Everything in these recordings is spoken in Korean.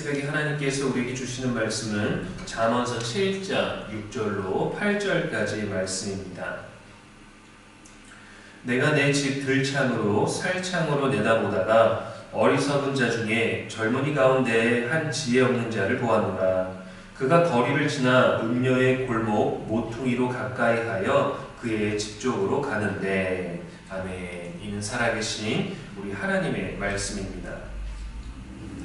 새벽에 하나님께서 우리에게 주시는 말씀은 잠언서 7장 6절로 8절까지의 말씀입니다. 내가 내 집 들창으로 살창으로 내다보다가 어리석은 자 중에 젊은이 가운데 한 지혜 없는 자를 보았노라. 그가 거리를 지나 음녀의 골목 모퉁이로 가까이 하여 그의 집 쪽으로 가는데 아멘. 이는 살아계신 우리 하나님의 말씀입니다.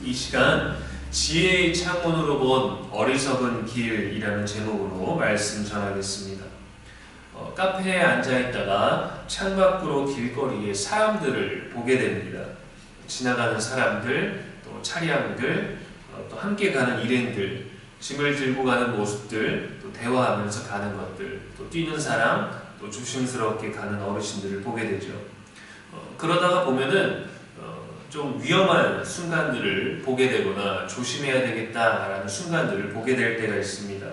이 시간 지혜의 창문으로 본 어리석은 길이라는 제목으로 말씀 전하겠습니다. 어, 카페에 앉아 있다가 창밖으로 길거리에 사람들을 보게 됩니다. 지나가는 사람들, 또 차량들, 어, 또 함께 가는 일행들, 짐을 들고 가는 모습들, 또 대화하면서 가는 것들, 또 뛰는 사람, 또 조심스럽게 가는 어르신들을 보게 되죠. 어, 그러다가 보면은 어, 좀 위험한 순간들을 보게 되거나 조심해야 되겠다라는 순간들을 보게 될 때가 있습니다.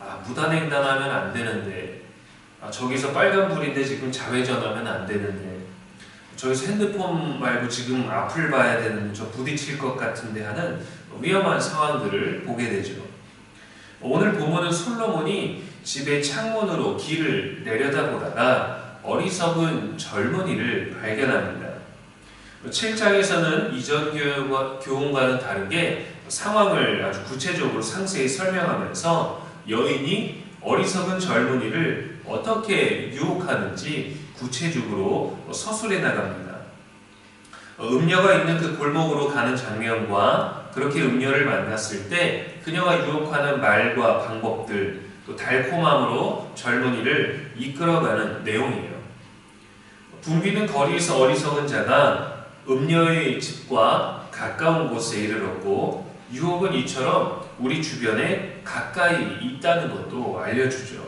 아, 무단횡단하면 안 되는데, 아, 저기서 빨간불인데 지금 좌회전하면 안 되는데, 저기서 핸드폰 말고 지금 앞을 봐야 되는데 저 부딪힐 것 같은데 하는 위험한 상황들을 보게 되죠. 오늘 본문은 솔로몬이 집의 창문으로 길을 내려다보다가 어리석은 젊은이를 발견합니다. 7장에서는 이전 교훈과는 다르게 상황을 아주 구체적으로 상세히 설명하면서 여인이 어리석은 젊은이를 어떻게 유혹하는지 구체적으로 서술해 나갑니다. 음녀가 있는 그 골목으로 가는 장면과 그렇게 음녀를 만났을 때 그녀가 유혹하는 말과 방법들 또 달콤함으로 젊은이를 이끌어가는 내용이에요. 붐비는 거리에서 어리석은 자가 음녀의 집과 가까운 곳에 이르렀고 유혹은 이처럼 우리 주변에 가까이 있다는 것도 알려주죠.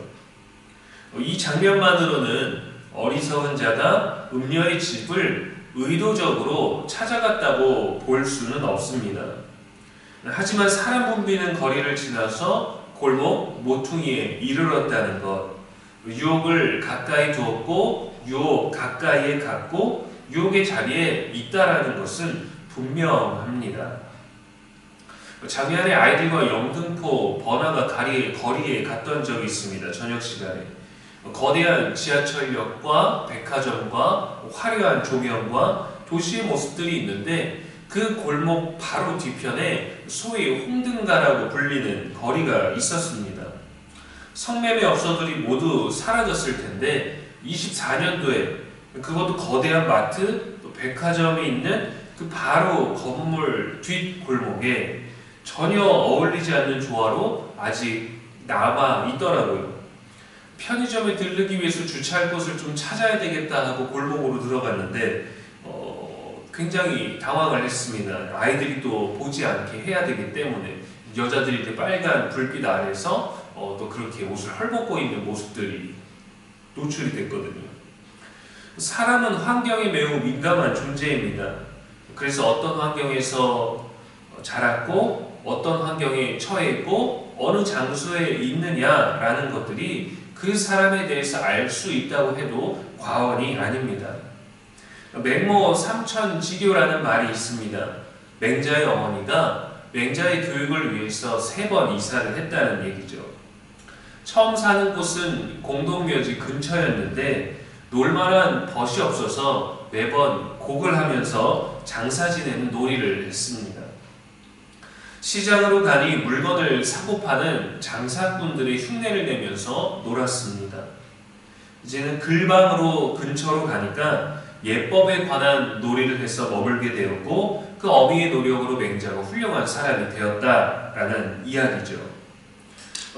이 장면만으로는 어리석은 자가 음녀의 집을 의도적으로 찾아갔다고 볼 수는 없습니다. 하지만 사람 붐비는 거리를 지나서 골목 모퉁이에 이르렀다는 것, 유혹을 가까이 두었고 유혹 가까이에 갔고 유혹의 자리에 있다라는 것은 분명합니다. 작년에 아이들과 영등포 번화가 거리에, 거리에 갔던 적이 있습니다. 저녁 시간에. 거대한 지하철역과 백화점과 화려한 조명과 도시의 모습들이 있는데 그 골목 바로 뒤편에 소위 홍등가라고 불리는 거리가 있었습니다. 성매매 업소들이 모두 사라졌을 텐데 24년도에 그것도 거대한 마트, 또 백화점이 있는 그 바로 건물 뒷 골목에 전혀 어울리지 않는 조화로 아직 남아 있더라고요. 편의점에 들르기 위해서 주차할 곳을 좀 찾아야 되겠다 하고 골목으로 들어갔는데 어, 굉장히 당황을 했습니다. 아이들이 또 보지 않게 해야 되기 때문에 여자들이 빨간 불빛 아래서 어, 또 그렇게 옷을 헐벗고 있는 모습들이 노출이 됐거든요. 사람은 환경에 매우 민감한 존재입니다. 그래서 어떤 환경에서 자랐고 어떤 환경에 처했고 어느 장소에 있느냐라는 것들이 그 사람에 대해서 알 수 있다고 해도 과언이 아닙니다. 맹모 삼천 지교라는 말이 있습니다. 맹자의 어머니가 맹자의 교육을 위해서 세 번 이사를 했다는 얘기죠. 처음 사는 곳은 공동묘지 근처였는데 놀만한 벗이 없어서 매번 곡을 하면서 장사 지내는 놀이를 했습니다. 시장으로 가니 물건을 사고 파는 장사꾼들의 흉내를 내면서 놀았습니다. 이제는 글방으로 근처로 가니까 예법에 관한 놀이를 해서 머물게 되었고 그 어미의 노력으로 맹자가 훌륭한 사람이 되었다라는 이야기죠.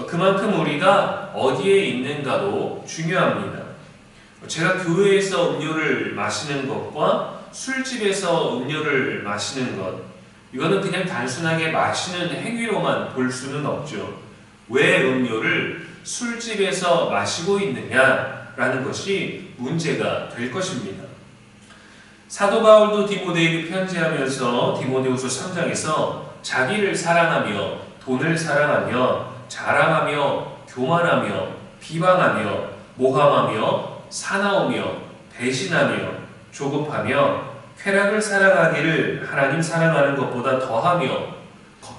그만큼 우리가 어디에 있는가도 중요합니다. 제가 교회에서 음료를 마시는 것과 술집에서 음료를 마시는 것 이거는 그냥 단순하게 마시는 행위로만 볼 수는 없죠. 왜 음료를 술집에서 마시고 있느냐라는 것이 문제가 될 것입니다. 사도 바울도 디모데에게 편지하면서 디모데후서 3장에서 자기를 사랑하며 돈을 사랑하며 자랑하며 교만하며 비방하며 모함하며 사나우며 배신하며 조급하며 쾌락을 사랑하기를 하나님 사랑하는 것보다 더하며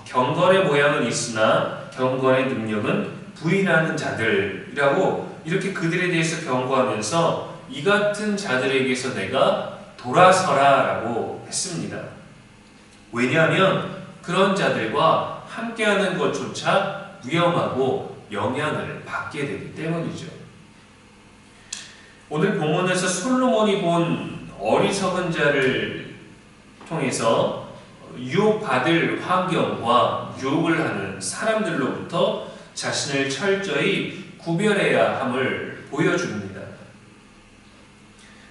경건의 모양은 있으나 경건의 능력은 부인하는 자들이라고 이렇게 그들에 대해서 경고하면서 이 같은 자들에게서 내가 돌아서라 라고 했습니다. 왜냐하면 그런 자들과 함께하는 것조차 위험하고 영향을 받게 되기 때문이죠. 오늘 본문에서 솔로몬이 본 어리석은 자를 통해서 유혹받을 환경과 유혹을 하는 사람들로부터 자신을 철저히 구별해야 함을 보여줍니다.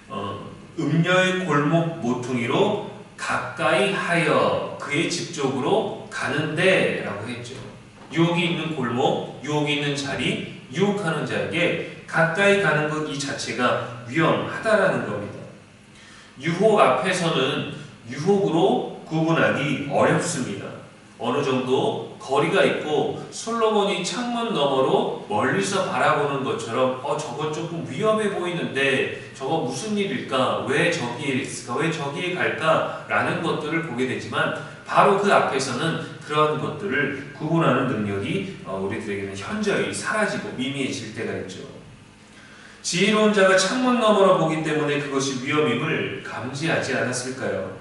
어, 음녀의 골목 모퉁이로 가까이 하여 그의 집 쪽으로 가는데 라고 했죠. 유혹이 있는 골목, 유혹이 있는 자리, 유혹하는 자에게 가까이 가는 것 이 자체가 위험하다라는 겁니다. 유혹 앞에서는 유혹으로 구분하기 어렵습니다. 어느 정도 거리가 있고 솔로몬이 창문 너머로 멀리서 바라보는 것처럼 어 저거 조금 위험해 보이는데 저거 무슨 일일까 왜 저기에 있을까 왜 저기에 갈까 라는 것들을 보게 되지만 바로 그 앞에서는 그런 것들을 구분하는 능력이 어, 우리들에게는 현저히 사라지고 미미해질 때가 있죠. 지혜로운 자가 창문 너머로 보기 때문에 그것이 위험임을 감지하지 않았을까요?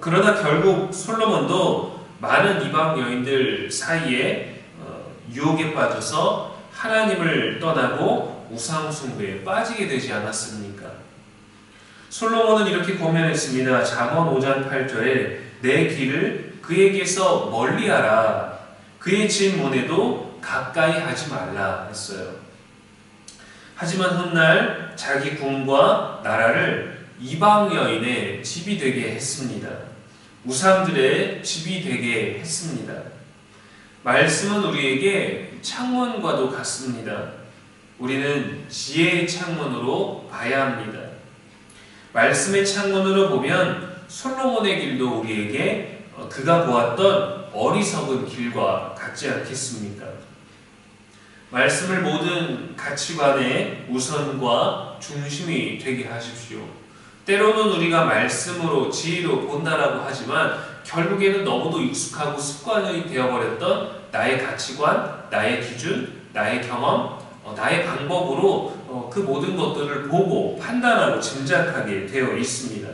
그러나 결국 솔로몬도 많은 이방 여인들 사이에 어, 유혹에 빠져서 하나님을 떠나고 우상 숭배에 빠지게 되지 않았습니까? 솔로몬은 이렇게 고면했습니다. 잠언 5장 8절에 내 길을 그에게서 멀리하라. 그의 질문에도 가까이 하지 말라 했어요. 하지만 훗날 자기 궁과 나라를 이방 여인의 집이 되게 했습니다. 우상들의 집이 되게 했습니다. 말씀은 우리에게 창문과도 같습니다. 우리는 지혜의 창문으로 봐야 합니다. 말씀의 창문으로 보면 솔로몬의 길도 우리에게 그가 보았던 어리석은 길과 같지 않겠습니까? 말씀을 모든 가치관의 우선과 중심이 되게 하십시오. 때로는 우리가 말씀으로 지혜로 본다라고 하지만 결국에는 너무도 익숙하고 습관이 되어버렸던 나의 가치관, 나의 기준, 나의 경험, 어, 나의 방법으로 어, 그 모든 것들을 보고 판단하고 짐작하게 되어 있습니다.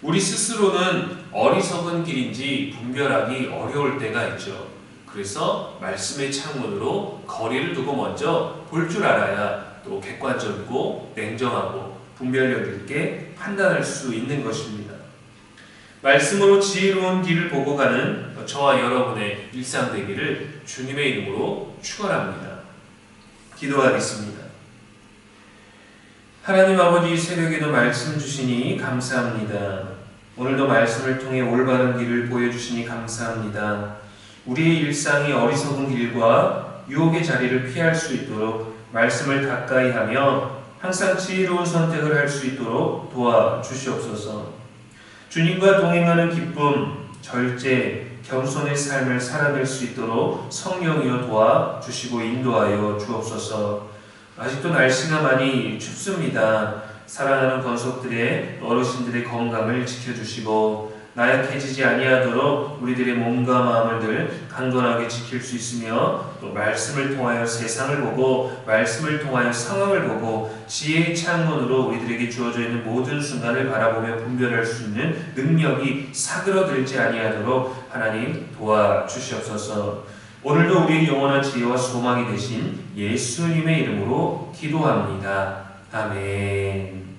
우리 스스로는 어리석은 길인지 분별하기 어려울 때가 있죠. 그래서 말씀의 창문으로 거리를 두고 먼저 볼 줄 알아야 또 객관적이고 냉정하고 분별력 있게 판단할 수 있는 것입니다. 말씀으로 지혜로운 길을 보고 가는 저와 여러분의 일상 되기를 주님의 이름으로 축원합니다. 기도하겠습니다. 하나님 아버지 새벽에도 말씀 주시니 감사합니다. 오늘도 말씀을 통해 올바른 길을 보여주시니 감사합니다. 우리의 일상이 어리석은 길과 유혹의 자리를 피할 수 있도록 말씀을 가까이 하며 항상 지혜로운 선택을 할 수 있도록 도와주시옵소서. 주님과 동행하는 기쁨, 절제, 겸손의 삶을 살아낼 수 있도록 성령이여 도와주시고 인도하여 주옵소서. 아직도 날씨가 많이 춥습니다. 사랑하는 권속들의 어르신들의 건강을 지켜주시고 나약해지지 아니하도록 우리들의 몸과 마음을 늘 강건하게 지킬 수 있으며 또 말씀을 통하여 세상을 보고 말씀을 통하여 상황을 보고 지혜의 창문으로 우리들에게 주어져 있는 모든 순간을 바라보며 분별할 수 있는 능력이 사그러들지 아니하도록 하나님 도와주시옵소서. 오늘도 우리의 영원한 지혜와 소망이 되신 예수님의 이름으로 기도합니다. 아멘.